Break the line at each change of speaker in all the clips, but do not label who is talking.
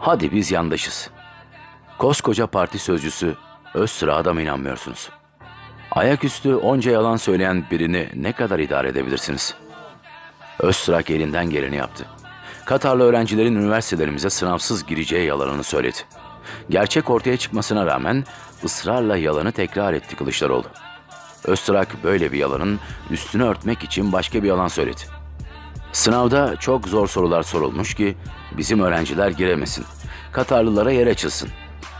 Hadi biz yandaşız. Koskoca parti sözcüsü Özsıra'da mı inanmıyorsunuz? Ayaküstü onca yalan söyleyen birini ne kadar idare edebilirsiniz? Özsırak elinden geleni yaptı. Katarlı öğrencilerin üniversitelerimize sınavsız gireceği yalanını söyledi. Gerçek ortaya çıkmasına rağmen ısrarla yalanı tekrar etti Kılıçdaroğlu. Öztürk böyle bir yalanın üstünü örtmek için başka bir yalan söyledi. Sınavda çok zor sorular sorulmuş ki bizim öğrenciler giremesin. Katarlılara yer açılsın.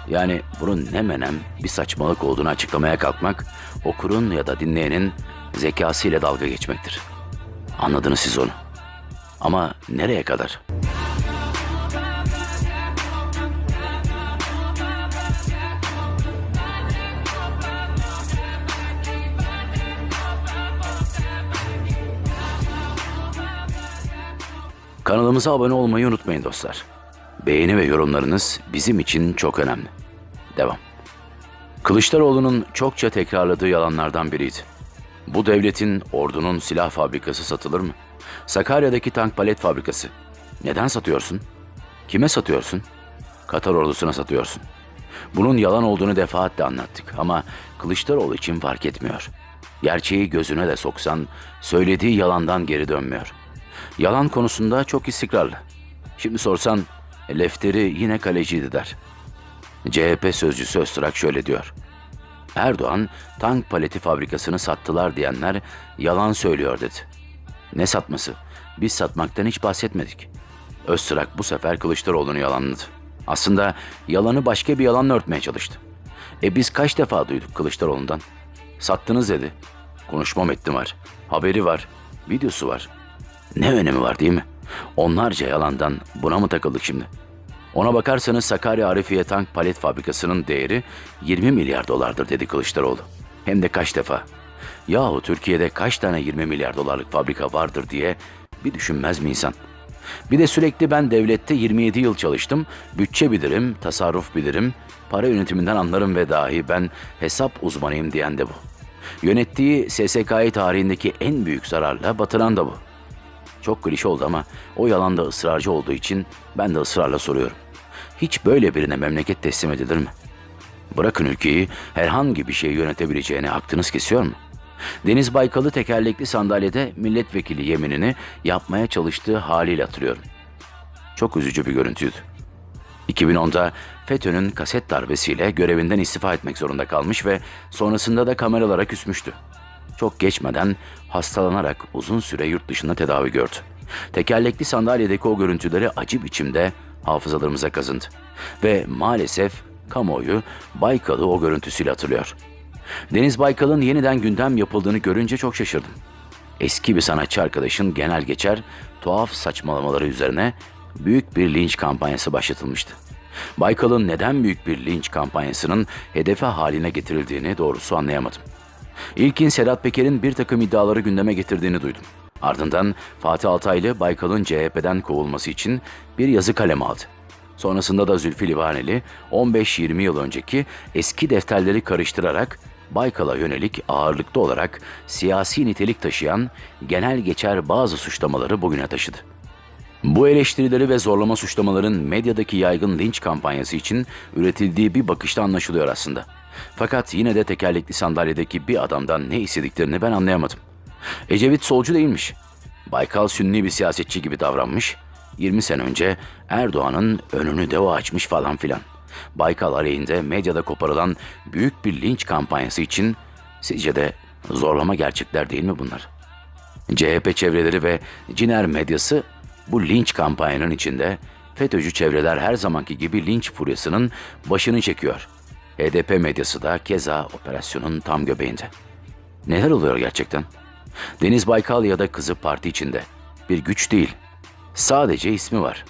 Yani bunun ne menem bir saçmalık olduğunu açıklamaya kalkmak okurun ya da dinleyenin zekasıyla dalga geçmektir. Anladınız siz onu. Ama nereye kadar? Kanalımıza abone olmayı unutmayın dostlar. Beğeni ve yorumlarınız bizim için çok önemli. Devam. Kılıçdaroğlu'nun çokça tekrarladığı yalanlardan biriydi. Bu devletin, ordunun silah fabrikası satılır mı? Sakarya'daki tank palet fabrikası. Neden satıyorsun? Kime satıyorsun? Katar ordusuna satıyorsun. Bunun yalan olduğunu defaatle anlattık ama Kılıçdaroğlu için fark etmiyor. Gerçeği gözüne de soksan söylediği yalandan geri dönmüyor. Yalan konusunda çok istikrarlı. Şimdi sorsan Lefteri yine kaleciydi der. CHP sözcüsü Öztürk şöyle diyor. Erdoğan tank paleti fabrikasını sattılar diyenler yalan söylüyor dedi. Ne satması? Biz satmaktan hiç bahsetmedik. Öztürk bu sefer Kılıçdaroğlu'nu yalanladı. Aslında yalanı başka bir yalanla örtmeye çalıştı. E biz kaç defa duyduk Kılıçdaroğlu'ndan? Sattınız dedi. Konuşma metni var, haberi var, videosu var. Ne önemi var değil mi? Onlarca yalandan buna mı takıldık şimdi? Ona bakarsanız Sakarya Arifiye Tank Palet Fabrikası'nın değeri 20 milyar dolardır dedi Kılıçdaroğlu. Hem de kaç defa. Yahu Türkiye'de kaç tane 20 milyar dolarlık fabrika vardır diye bir düşünmez mi insan? Bir de sürekli ben devlette 27 yıl çalıştım, bütçe bilirim, tasarruf bilirim, para yönetiminden anlarım ve dahi ben hesap uzmanıyım diyen de bu. Yönettiği SSK'yı tarihindeki en büyük zararla batıran da bu. Çok klişe oldu ama o yalanda ısrarcı olduğu için ben de ısrarla soruyorum. Hiç böyle birine memleket teslim edilir mi? Bırakın ülkeyi herhangi bir şeyi yönetebileceğine aklınız kesiyor mu? Deniz Baykal'ı tekerlekli sandalyede milletvekili yeminini yapmaya çalıştığı haliyle hatırlıyorum. Çok üzücü bir görüntüydü. 2010'da FETÖ'nün kaset darbesiyle görevinden istifa etmek zorunda kalmış ve sonrasında da kameralara küsmüştü. Çok geçmeden hastalanarak uzun süre yurt dışında tedavi gördü. Tekerlekli sandalyedeki o görüntüleri acı biçimde hafızalarımıza kazındı. Ve maalesef kamuoyu Baykal'ı o görüntüsüyle hatırlıyor. Deniz Baykal'ın yeniden gündem yapıldığını görünce çok şaşırdım. Eski bir sanatçı arkadaşın genel geçer tuhaf saçmalamaları üzerine büyük bir linç kampanyası başlatılmıştı. Baykal'ın neden büyük bir linç kampanyasının hedefe haline getirildiğini doğrusu anlayamadım. İlkin Sedat Peker'in bir takım iddiaları gündeme getirdiğini duydum. Ardından Fatih Altaylı Baykal'ın CHP'den kovulması için bir yazı kaleme aldı. Sonrasında da Zülfü Livaneli 15-20 yıl önceki eski defterleri karıştırarak Baykal'a yönelik ağırlıklı olarak siyasi nitelik taşıyan genel geçer bazı suçlamaları bugüne taşıdı. Bu eleştirileri ve zorlama suçlamaların medyadaki yaygın linç kampanyası için üretildiği bir bakışta anlaşılıyor aslında. Fakat yine de tekerlekli sandalyedeki bir adamdan ne istediklerini ben anlayamadım. Ecevit solcu değilmiş. Baykal sünni bir siyasetçi gibi davranmış. 20 sene önce Erdoğan'ın önünü deva açmış falan filan. Baykal aleyhinde medyada koparılan büyük bir linç kampanyası için sizce de zorlama gerçekler değil mi bunlar? CHP çevreleri ve Ciner medyası bu linç kampanyanın içinde FETÖ'cü çevreler her zamanki gibi linç furyasının başını çekiyor. HDP medyası da keza operasyonun tam göbeğinde. Neler oluyor gerçekten? Deniz Baykal ya da kızı parti içinde. Bir güç değil. Sadece ismi var.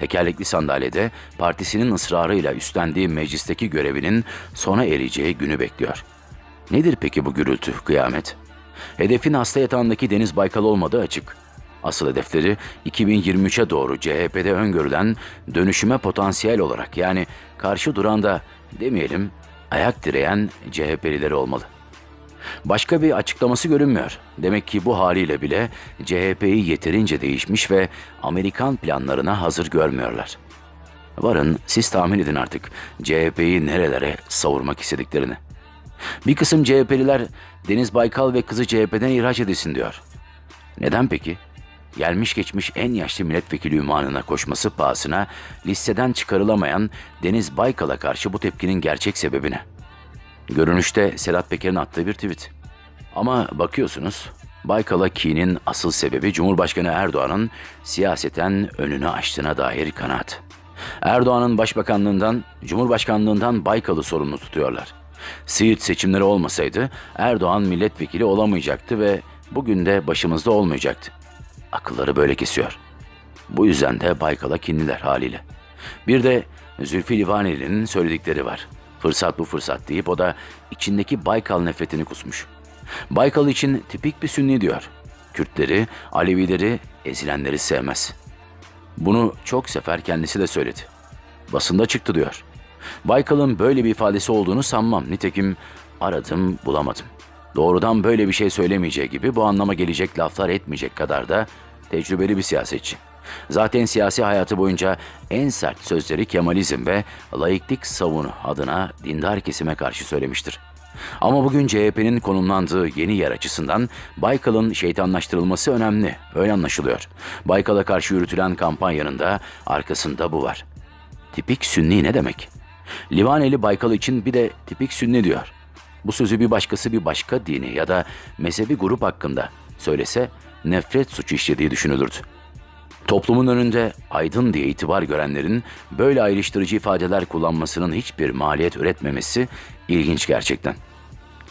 Tekerlekli sandalyede partisinin ısrarıyla üstlendiği meclisteki görevinin sona ereceği günü bekliyor. Nedir peki bu gürültü, kıyamet? Hedefin hasta yatağındaki Deniz Baykal olmadığı açık. Asıl hedefleri 2023'e doğru CHP'de öngörülen dönüşüme potansiyel olarak yani karşı duran da demeyelim ayak direyen CHP'lileri olmalı. Başka bir açıklaması görünmüyor. Demek ki bu haliyle bile CHP'yi yeterince değişmiş ve Amerikan planlarına hazır görmüyorlar. Varın siz tahmin edin artık CHP'yi nerelere savurmak istediklerini. Bir kısım CHP'liler Deniz Baykal ve kızı CHP'den ihraç edilsin diyor. Neden peki? Gelmiş geçmiş en yaşlı milletvekili ünvanına koşması pahasına listeden çıkarılamayan Deniz Baykal'a karşı bu tepkinin gerçek sebebi ne? Görünüşte Sedat Peker'in attığı bir tweet. Ama bakıyorsunuz Baykal'a kinin asıl sebebi Cumhurbaşkanı Erdoğan'ın siyaseten önünü açtığına dair kanaat. Erdoğan'ın başbakanlığından, Cumhurbaşkanlığından Baykal'ı sorumlu tutuyorlar. Siirt seçimleri olmasaydı Erdoğan milletvekili olamayacaktı ve bugün de başımızda olmayacaktı. Akılları böyle kesiyor. Bu yüzden de Baykal'a kinliler haliyle. Bir de Zülfü Livaneli'nin söyledikleri var. Fırsat bu fırsat deyip o da içindeki Baykal nefretini kusmuş. Baykal için tipik bir sünni diyor. Kürtleri, Alevileri, ezilenleri sevmez. Bunu çok sefer kendisi de söyledi. Basında çıktı diyor. Baykal'ın böyle bir ifadesi olduğunu sanmam. Nitekim aradım bulamadım. Doğrudan böyle bir şey söylemeyeceği gibi bu anlama gelecek laflar etmeyecek kadar da tecrübeli bir siyasetçi. Zaten siyasi hayatı boyunca en sert sözleri Kemalizm ve laiklik savunu adına dindar kesime karşı söylemiştir. Ama bugün CHP'nin konumlandığı yeni yer açısından Baykal'ın şeytanlaştırılması önemli, öyle anlaşılıyor. Baykal'a karşı yürütülen kampanyanın da arkasında bu var. Tipik Sünni ne demek? Livaneli Baykal için bir de tipik Sünni diyor. Bu sözü bir başkası bir başka dini ya da mezhebi grup hakkında söylese nefret suçu işlediği düşünülürdü. Toplumun önünde aydın diye itibar görenlerin böyle ayrıştırıcı ifadeler kullanmasının hiçbir maliyet üretmemesi ilginç gerçekten.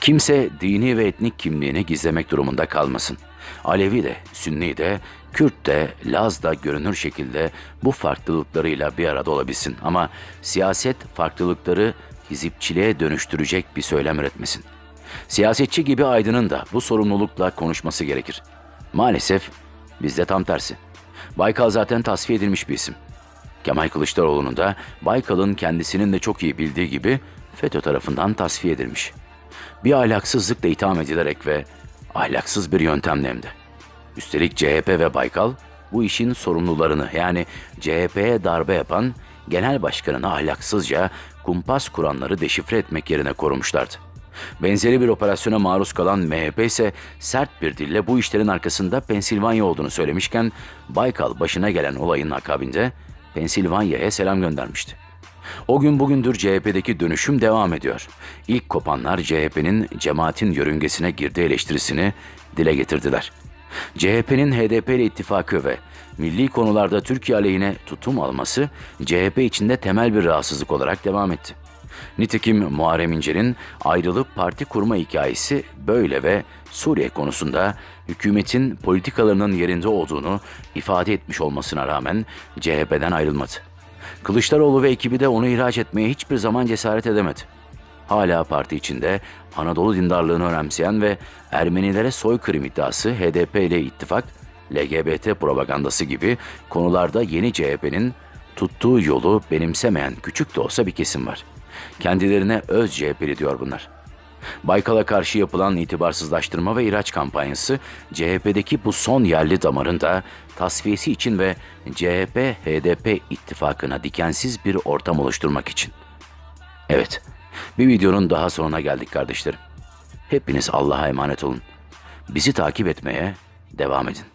Kimse dini ve etnik kimliğini gizlemek durumunda kalmasın. Alevi de, Sünni de, Kürt de, Laz da görünür şekilde bu farklılıklarıyla bir arada olabilsin. Ama siyaset farklılıkları hizipçiliğe dönüştürecek bir söylem üretmesin. Siyasetçi gibi aydının da bu sorumlulukla konuşması gerekir. Maalesef bizde tam tersi. Baykal zaten tasfiye edilmiş bir isim. Kemal Kılıçdaroğlu'nun da Baykal'ın kendisinin de çok iyi bildiği gibi FETÖ tarafından tasfiye edilmiş. Bir ahlaksızlıkla itham edilerek ve ahlaksız bir yöntemle hem de. Üstelik CHP ve Baykal bu işin sorumlularını yani CHP'ye darbe yapan genel başkanını ahlaksızca kumpas kuranları deşifre etmek yerine korumuşlardı. Benzeri bir operasyona maruz kalan MHP ise sert bir dille bu işlerin arkasında Pensilvanya olduğunu söylemişken Baykal başına gelen olayın akabinde Pensilvanya'ya selam göndermişti. O gün bugündür CHP'deki dönüşüm devam ediyor. İlk kopanlar CHP'nin cemaatin yörüngesine girdi eleştirisini dile getirdiler. CHP'nin HDP ile ittifakı ve milli konularda Türkiye aleyhine tutum alması CHP içinde temel bir rahatsızlık olarak devam etti. Nitekim Muharrem İnce'nin ayrılıp parti kurma hikayesi böyle ve Suriye konusunda hükümetin politikalarının yerinde olduğunu ifade etmiş olmasına rağmen CHP'den ayrılmadı. Kılıçdaroğlu ve ekibi de onu ihraç etmeye hiçbir zaman cesaret edemedi. Hala parti içinde Anadolu dindarlığını önemseyen ve Ermenilere soykırım iddiası HDP ile ittifak, LGBT propagandası gibi konularda yeni CHP'nin tuttuğu yolu benimsemeyen küçük de olsa bir kesim var. Kendilerine öz CHP'li diyor bunlar. Baykal'a karşı yapılan itibarsızlaştırma ve ihraç kampanyası CHP'deki bu son yerli damarın da tasfiyesi için ve CHP-HDP ittifakına dikensiz bir ortam oluşturmak için. Evet, bir videonun daha sonuna geldik kardeşlerim. Hepiniz Allah'a emanet olun. Bizi takip etmeye devam edin.